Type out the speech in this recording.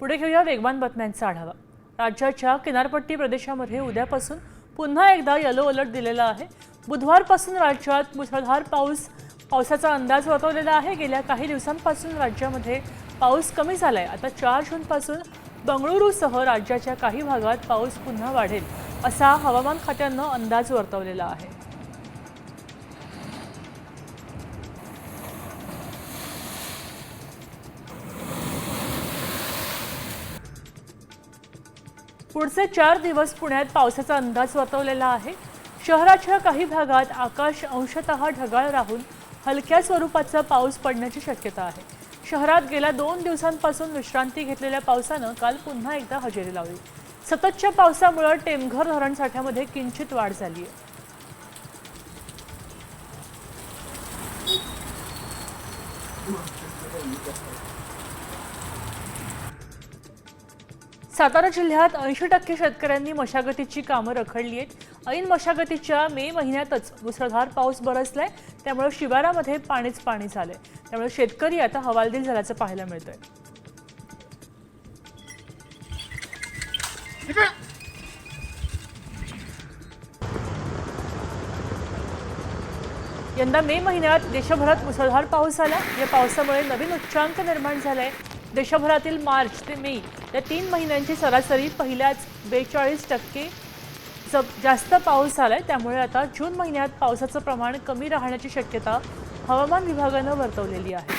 पुढे घेऊया वेगवान बातम्यांचा आढावा. राज्याच्या किनारपट्टी प्रदेशामध्ये उद्यापासून पुन्हा एकदा येलो अलर्ट दिलेला आहे. बुधवारपासून राज्यात मुसळधार पाऊस पावसाचा अंदाज वर्तवलेला आहे. गेल्या काही दिवसांपासून राज्यामध्ये पाऊस कमी झाला आहे आता चार जूनपासून बंगळुरूसह राज्याच्या काही भागात पाऊस पुन्हा वाढेल असा हवामान खात्यानं अंदाज वर्तवलेला आहे. पुढचे चार दिवस पुण्यात पावसाचा अंदाज वर्तवलेला आहे. शहराच्या काही भागात आकाश अंशतः ढगाळ राहून हलक्या स्वरूपाचा पाऊस पडण्याची शक्यता आहे. शहरात गेल्या दोन दिवसांपासून विश्रांती घेतलेल्या पावसानं काल पुन्हा एकदा हजेरी लावली. सततच्या पावसामुळे टेमघर धरण साठ्यामध्ये किंचित वाढ झाली आहे. सातारा जिल्ह्यात ऐंशी टक्के शेतकऱ्यांनी मशागतीची कामं रखडली आहेत. ऐन मशागतीच्या मे महिन्यातच मुसळधार पाऊस बरसलाय. त्यामुळे शिवारामध्ये पाणीच पाणी झालंय. त्यामुळे शेतकरी आता हवालदिल झाल्याचं पाहायला मिळतंय. यंदा मे महिन्यात देशभरात मुसळधार पाऊस झाला. या पावसामुळे नवीन उच्चांक निर्माण झालाय. देशभरातील मार्च ते मे या तीन महिन्यांची सरासरी पहिल्याच बेचाळीस टक्के जास्त पाऊस झालाय त्यामुळे आता जून महिन्यात पावसाचं प्रमाण कमी राहण्याची शक्यता हवामान विभागानं वर्तवलेली आहे.